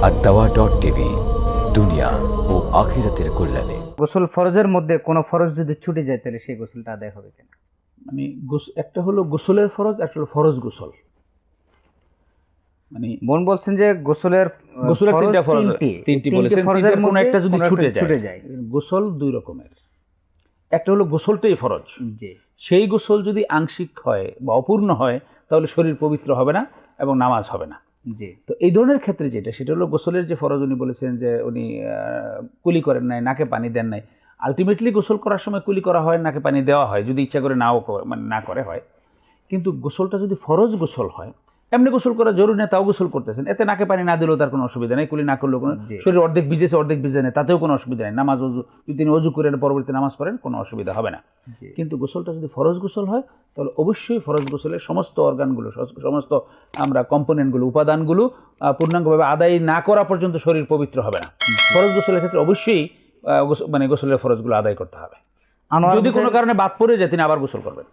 Dot TV দুনিয়া ও আখিরাতের কল্যাণে। গোসল ফরজের মধ্যে কোনো ফরজ যদি ছুটে যায় তাহলে সেই গোসলটা আদায় হবে কেন? মানে একটা হলো গোসলের ফরজ একটা হলো ফরজ গোসল। মানে বোন বলছেন যে গোসলের গোসলের তিনটা ফরজ তিনটি। বলেছেন ফরজের কোনো একটা যদি ছুটে ছুটে যায়। যায়। গোসল দুই রকমের। একটা হলো গোসলটাই ফরজ। জি। সেই গোসল যদি আংশিক হয় বা অপূর্ণ হয় তাহলে শরীর পবিত্র হবে না এবং নামাজ হবে না। জি। তো এই ধরনের ক্ষেত্রে যেটা, সেটা হলো গোসলের যে ফরজ উনি বলেছেন যে উনি কুলি করেন নাই, নাকে পানি দেন নাই। আলটিমেটলি গোসল করার সময় কুলি করা হয়, নাকে পানি দেওয়া হয়, যদি ইচ্ছা করে নাও মানে না করে হয়। কিন্তু গোসলটা যদি ফরজ গোসল হয় এমনি গোসল করা জরুরি না তাও গোসল করতেছেন। এতে নাকে পানি না দিলেও তার কোনো অসুবিধা নেই কুলি না করলেও কোনো শরীর অর্ধেক ভিজেছে অর্ধেক ভিজে নেই তাতেও কোনো অসুবিধা নেই। নামাজ অজু যদি তিনি অজু করেন পরবর্তী নামাজ পড়েন কোনো অসুবিধা হবে না। কিন্তু গোসলটা যদি ফরজ গোসল হয় তাহলে অবশ্যই ফরজ গোসলের সমস্ত অর্গানগুলো সমস্ত আমরা কম্পোনেন্টগুলো উপাদানগুলো পূর্ণাঙ্গভাবে আদায় না করা পর্যন্ত শরীর পবিত্র হবে না। ফরজ গোসলের ক্ষেত্রে অবশ্যই মানে গোসলের ফরজগুলো আদায় করতে হবে। যদি কোনো কারণে বাদ পড়ে যায় তিনি আবার গোসল করবেন।